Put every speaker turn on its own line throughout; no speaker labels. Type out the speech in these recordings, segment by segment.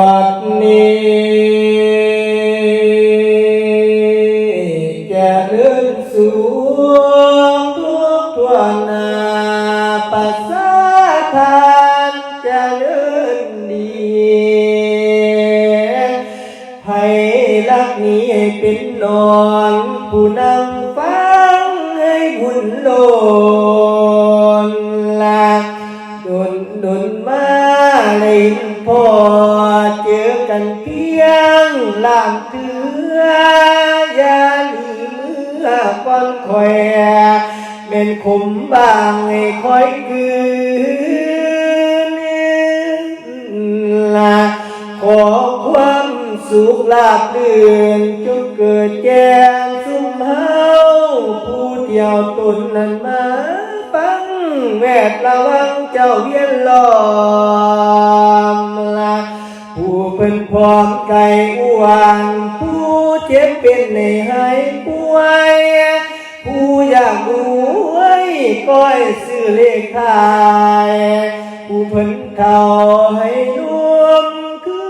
บัดนี้ เป็ เลขทายผู้เพิ่นเขาให้รวมคื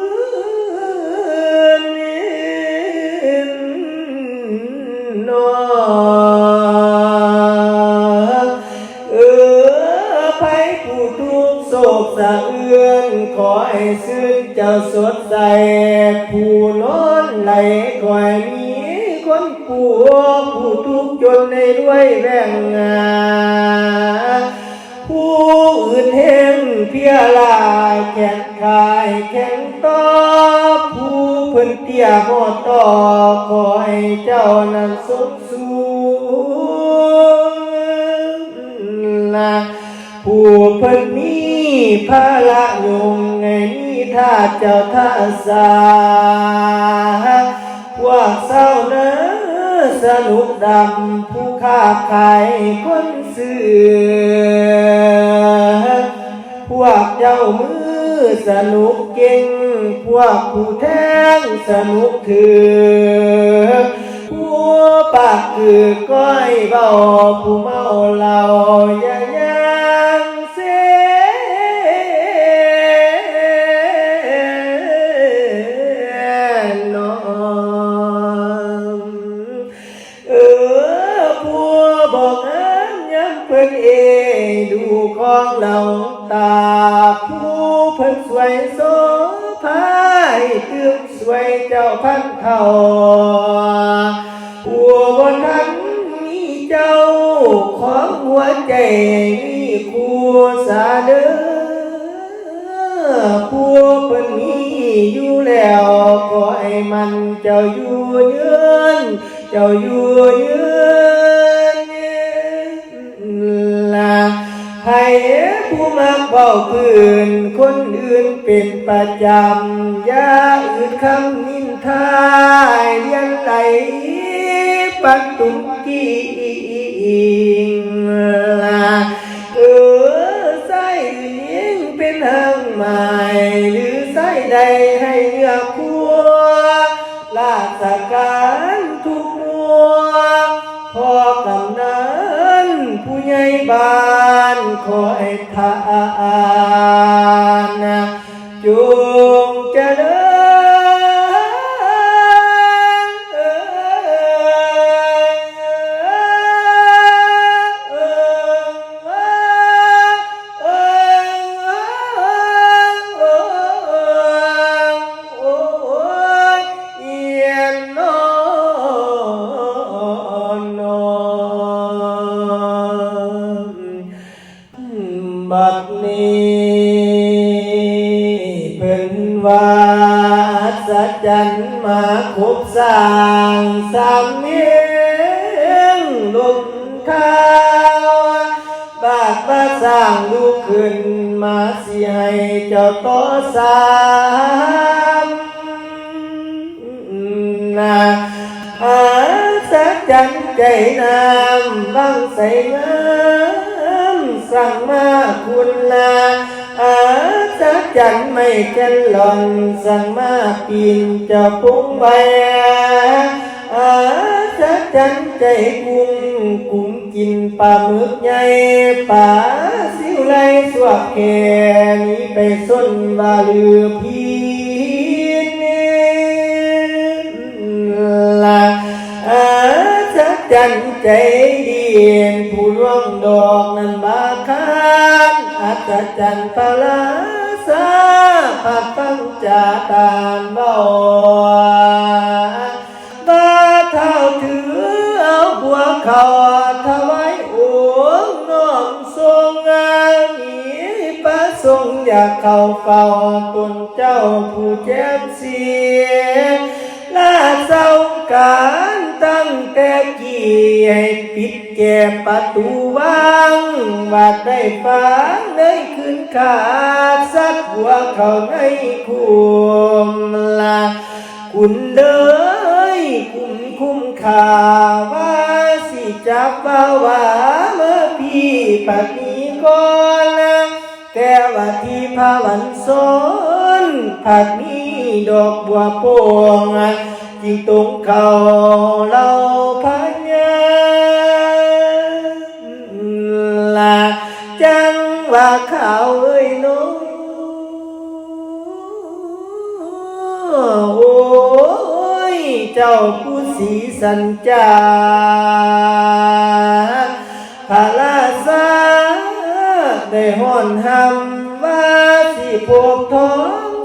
นนอเออไผผู้ทุกข์โศกสะเอื้อนขอให้ซึ้งเจ้าสดใสผู้นอนไหลคอยมี คนผู้ผู้ทุกข์จนในด้วยแรงงาผู้อื่นเห็นเพียลาแข่งขายแข่งต่อผู้เพิ่นเตี้ยหอต่อขอให้เจ้านั้นสมสูงละผู้เพิ่นมีภาระยงไงมีท่าเจ้าท่าสา พวกเศร้าเนื้อสนุกดำผู้ค้าขายคนซื้อพวกเจ้ามือสนุกเก่ง พวกผู้แทงสนุกถือผู้ปากคือก้อยเบาผู้เมาเหล้าอย่ ของตาผู้เพิ่นสวยโสภายตื้อมสวยเจ้าพันเท่าผัวบนทันมีเจ้าของหัวใจมีคู่สาเด้อผัวเพิ่นมีอยู่แล้วขอให้มันเจ้าอยู่ยืนเจ้าอยู่ยืนลาให้ มาเฝ้าพื้นคนอื่นเป็นประจำอย่าอื่นคำนินทายเลียนไหลปันตุงกีลาเออไส้ยิงเป็นหางใหม่หรือไส้ใดให้เนื้อคู่ลาสการทุกมัวพอกำนันผู้ใหญ่บ้าน คอยทาามบังใสงามสั่งมาคุณลาอาจักจันไม่กันหล่อนสั่งมาปินจะพุ่งไปอาสักจันใจกุ้งกุ้งกินปลาหมึกใหญ่ปลาสิวไลสวกแกนี้ไปส้นว่าลือพีนลา ใจดีผู้ร่วงดอกนั้นบาคานอัศจรรย์พลาสาผัดฟังจาตามเบาบาเท่าถือเอาบัวเขาถวายองค์น้อมทรงงานมีประสงค์อยากเข้าเฝ้าตนเจ้าผู้เจ็บเสียลาเศร้าการตั้งแต่ ให้ปิดแก่ประตูวังว่าได้ฟังได้คืนขาดสักหัวเขาในคุมลาคุณเด้ยคุณคุ้มค่าว่าสิจับว่าว่าเมื่อพี่ปัดนี้ก่อนนะแต่ว่าที่พาวันสนผัดมีดอกบัวโป่ง จิงตรงเขาเราพญาลาจังว่าเขาเอ้ยน้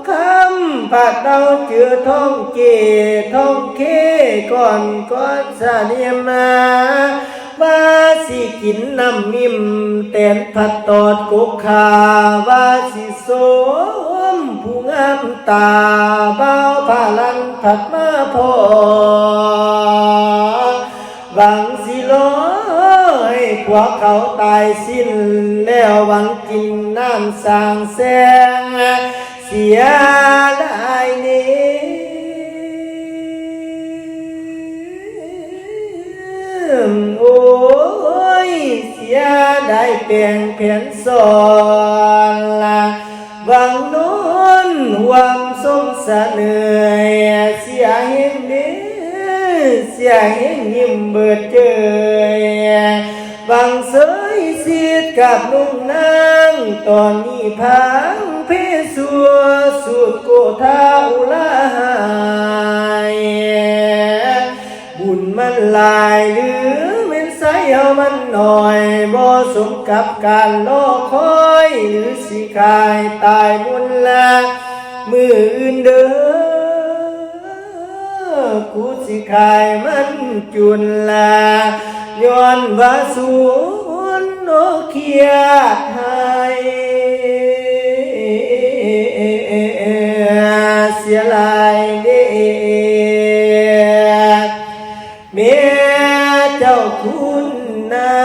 องโอ้ยเจ้าผู้สีสันจาพาลาสาได้ห่อนหำว่าสิพวกทองคำผัดเดาเจือทองเกทองเคก่อนก่อนสาเนียมาว่าสิกินน้ำมิมแตนผัดตอดกกขาว่าสิสมผู้งามตาเบาพาลันผัดมาพอหวังสิลอยพวกเขาตายสิ้นแล้วหวังกินน้ำสางแสง เสียได้นี่โอ้ยเสียได้เปลี่ยนเพียนสอนละหวังโน้นหวังสมสะเหนื่อยเสียเห็นเด้อเสียงยิ้มเบิดเจยบังเสยเสียดกับนุ่งนางตอนนี้พังเพสัวสุดโกธาอุลาหายบุญมันลายหรือเป็นไสเอามันหน่อยบ่สมกับการรอคอยหรือสิกายตายมุนละมืออื่นเด้อกูสิขายมันจุนลาย้อนว่าสูนโนเคียดให้ สียลายเด้เมียเจ้าคุณนา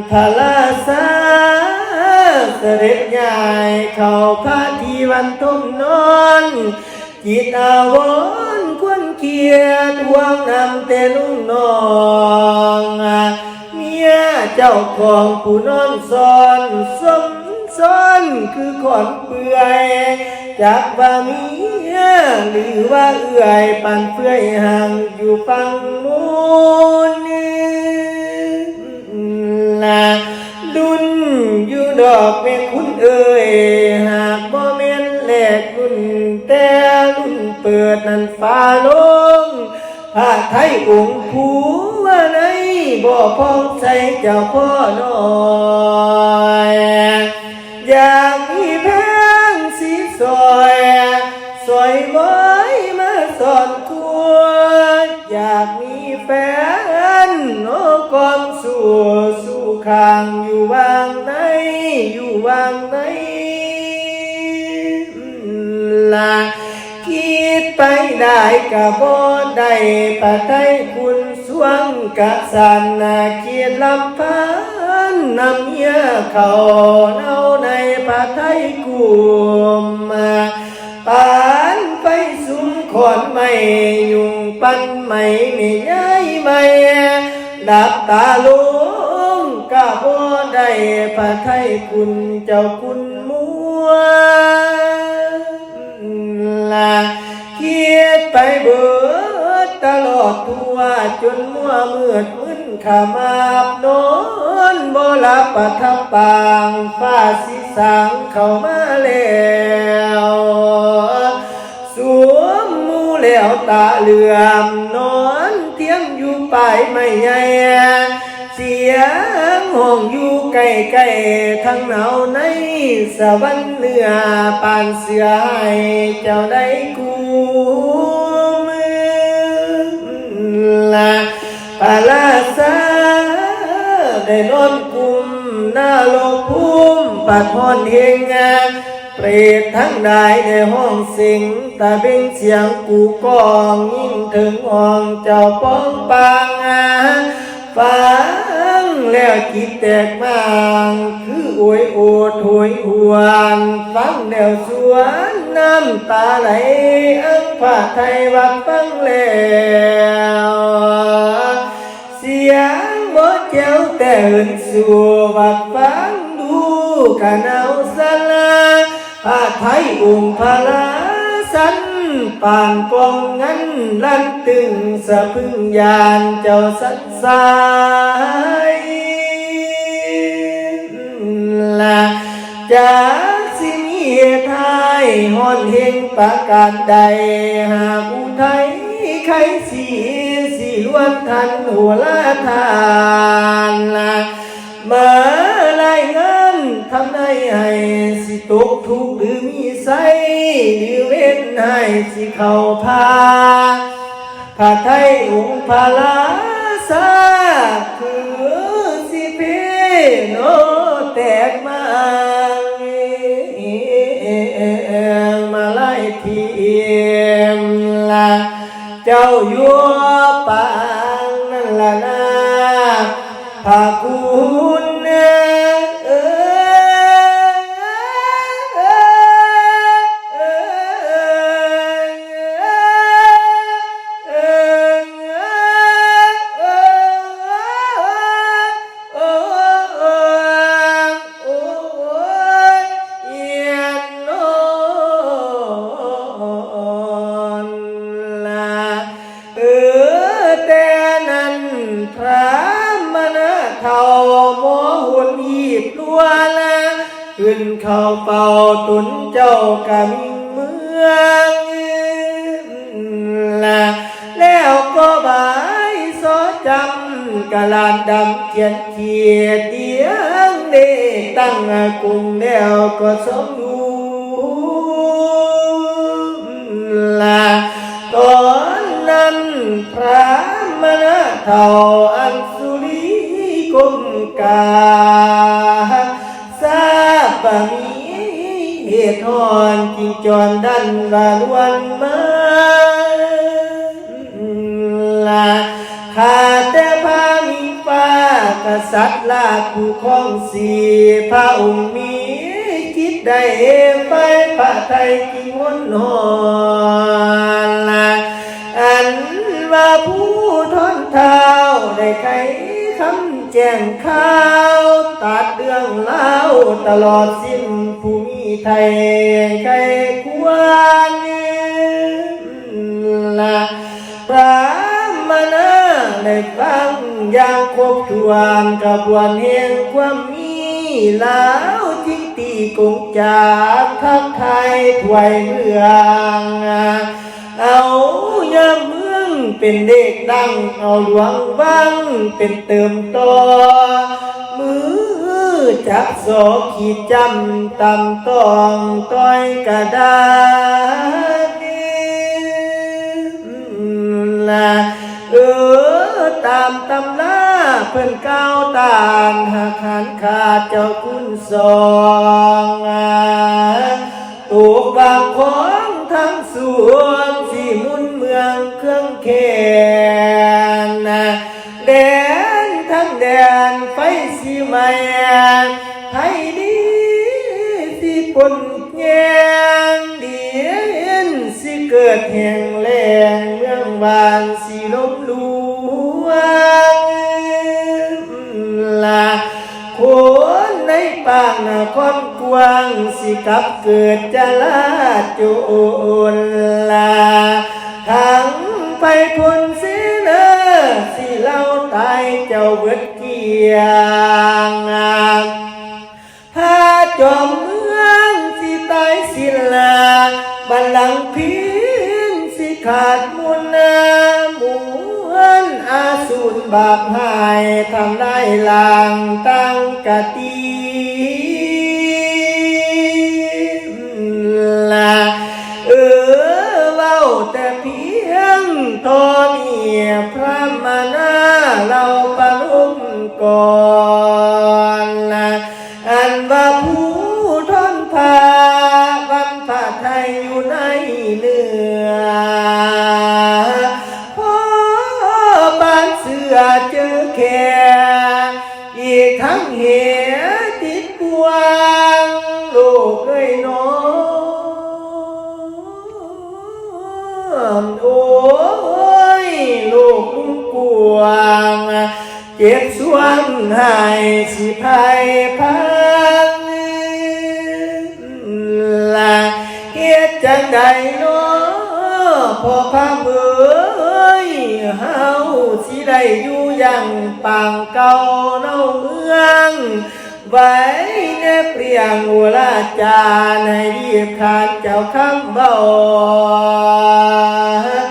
นั้นพระลาสาเสด็จใหญ่เข้าพระที่วันทุ่มนอนจิตอาวรควรเคียดหวงนำแต่นุ่งนองเมียเจ้าของผู้นอนซอนสมซ้อนคือขอนเปื่อยจากว่ามีหรือว่าเอื่อยปันเฟื่อยห่างอยู่ฝั่งนู้น ละดุนอยู่ดอกแม่คุณเอ่ยหากบ่แม่นแหลกรุ่นแต่รุ่นเปิดนั้นฟ้าลงผ้าไทยองค์ผู้ว่าไหนบ่พองใส่เจ้าพ่อน้อยอย่าง ข้างอยู่วางไหนอยู่วางไหนลาคิดไปได้กะบ่ได้ปะไทยคุณสวงกะสันนาเกียรลำพันนำเมียเขาเนาในปะไทยกุมมาปานไปสุมขอนไม่ยุงปันไม่ไม่ย้ายไม่ดับตาลุง กะบ่ได้ปะไทยคุณเจ้าคุณมัวลาคิดไปเบิดตลอดทั่วจนมัวมืดมึนขามาบนอนบ่หลับประทับปางฟ้าสิสางเข้ามาแล้วสวมมูแล้วตาเหลื่อมนอนเทียมอยู่ปลายไม่ใหญ่ เสียงห้องอยู่ใกล้ๆทั้งหนาวในสวรรค์เหนือปานเสือให้เจ้าได้กูมือละปาลาซาได้นอนกุมหน้าโลกภูมิปัดพรเฮงงาเปรตทั้งได้ในห้องสิงตาเบ่งเสียงกูกองยิ่งถึงห้องเจ้าป้องปางงา ฟังแล้วจิตแตกมางคือโอยโอดโหยหวนฟังแล้วสวนน้ำตาไหลอังผ้าไทยวัดฟังแล้วเสียงบ่เจ้าแต่เหินสู่วัดฟังดูกันเอาสลาผ้าไทยองค์พระลาสัน ปานกองงั้นลั่นตึงสะพึ่งยานเจ้าสัตสายละจากสิมีไทยฮอนเฮงประกาศใดหากอุทัยใครสีสีล้วนทันหัวละทานละมาไล่เงิน ทำได้ให้สิตกทุกข์หรือมีไสหรือเว้นให้สิเข้าพาผ้าไทยองค์พาลาสาคือสิเพโนแตกมามาไล่ทีมละเจ้าอยู่ ดำเขียนเขียดเดียงเดตั้งกรุงแล้วก็สมอยู่ละตอน กษัตริย์ลาคู่ของสีพระองค์มีคิดได้ไปพระไทยกิมนหอนลาอันว่าผู้ทนเท้าได้ไขคำแจ้งข่าว ตัดเรื่องเล่าตลอดสิ้นภูมิไทยใครควระได้ฟังอย่างครบถ้วนกระบวนแห่งความมีแล้วจิงตีกงจากทักไทยถวยเมือง เอายามเมืองเป็นเด็กดังเอาหลวงวังเป็นเติมต่อมือจับโสขีดจำตำตองต้อยกระดาษละเออ ตามตำลาเพิ่นก้าวตานหากหันขาดเจ้าคุณสองตูกบางของทั้งสวงสิมนแดนทั้งแดนไฟสีใหม่ไทยดีสิปนแยงเดียนสิเกิดแห่งแรงเมืองบานส ปากนาคอนกว้างสิกับเกิดจะลาจุนลาทั้งไปพ้นสิเนอสิเล่าตายเจ้าเบิดเกียงถ้าจอมเมืองสิตายสิลาบัลลังพินสิขาดมุนนาหมวนอาสูรบาปหายทำได้ลางตั้งกะตี ลาเออเว้าแต่เพียงทอมีพระมานาเราปรุมก่อนนะอันว่าผู้ทอนพาบันผาไทยอยู่ในเนื้อพอบานเสือเจอแค่ หายสิภัยพังละเฮ็ดจังใดเนาะพอพาเมือยเฮาสิได้อยู่อย่างปางเก่าเนาเมืองไว้ในเปรียงอุลาจาในรีบขานเจ้าคำบออ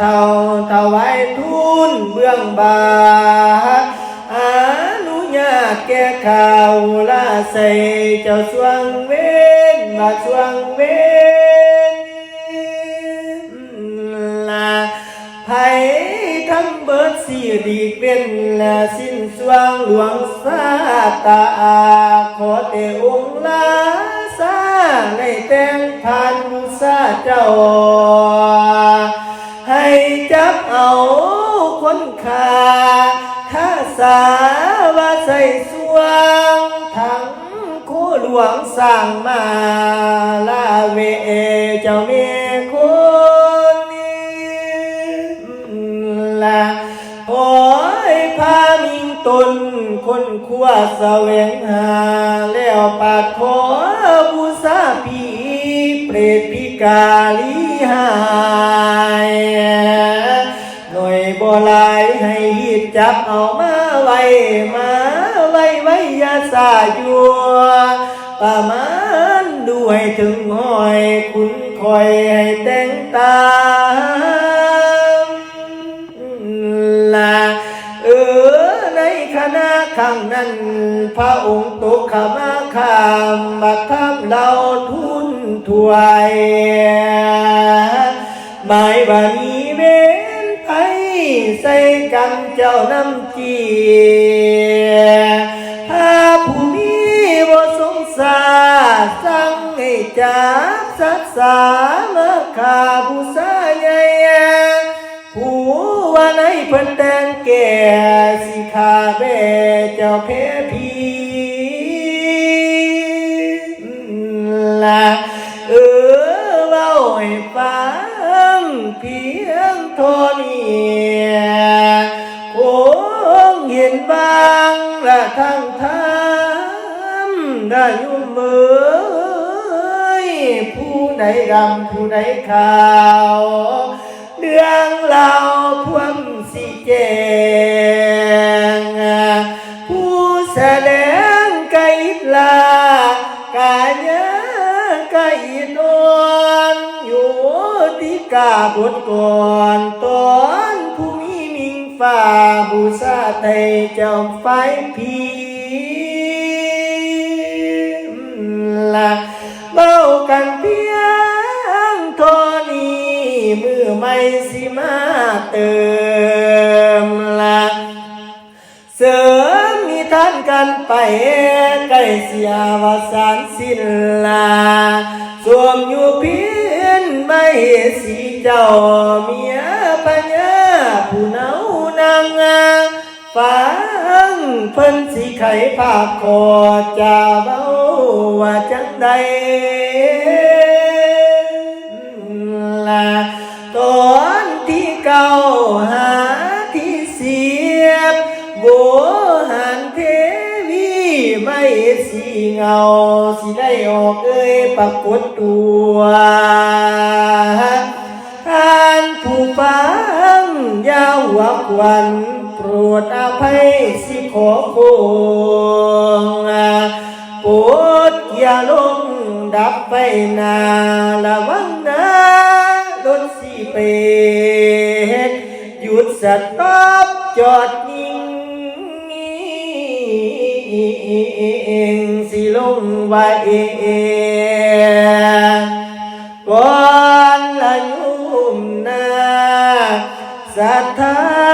นาเท่าถวายทุนเบื้องบาอนุญาตแก้ข่าวลาใส่เจ้าสวงเว้นมาสวงเว้นลาไผทั้งเบิดสีดีกเป็นและสิ้นสวงหลวงสาตาขอแต่องค์ลาสาในแต่งพันสาเจ้าให้ จับเอาคนขาข้าสาว่าใส่สวงทั้งคู่หลวงสั่งมาลาเวเจ้าเมคนนี้ละโอ้ยพามิงตนคนขั้วแสวงหา แล้วปาดขอบูซาพีเปรตพิกาลีหาย น่วยโบลายให้หีบจับเอามาไว้มาไว้ไว้ยาสาอยู่ประมาณด้วยถึงห้อยคุณคอยให้แต่งตาลาเออในคณะข้างนั้น พระองค์ตกขมาขามบัดทำเราทุนถวยหมายว่ามีเว ใส่กันเจ้าน้ำจีถ้าผู้มีบ่สงสารสั่งให้จับสัตว์สามาขาผู้สาใหญ่ผู้ว่าในเพิ่นแต่งแก่สิขาแม่เจ้าเพพีละเออเว้าให้ฟัง ข่าวเรื่องเราวพวมสิแจงผู้แสดงไกลากายะไกนวนอยู่ที่กาบทก่อนตอนผู้มีมิงฟ้าบูชาไทยเจ้าไฟพี สิมาเติมละเสริมมีท่านกันไปใกล้เสียวสานสิ้นลาสวมอยู่เพีสีเจ้าเมียปัญญาผู้เนานางาฟังเพิ่นสิไขภาคคอจะเบาว่าจังใดล่ะ อนที่เก่าหาที่เสียบโบหันเทวีไม่สีเงาสิได้ออกเอ้ยปรากฏตัวท่านผู้ฟังยาหวักวันโปรดอภัยสิขอคงโปรดอย่าลงดับไปนาระวังนะ้นสีเปกหยุดสต๊อบจอดนิ่งสิลงไว้ก่อนละยุ่มนาสัทธา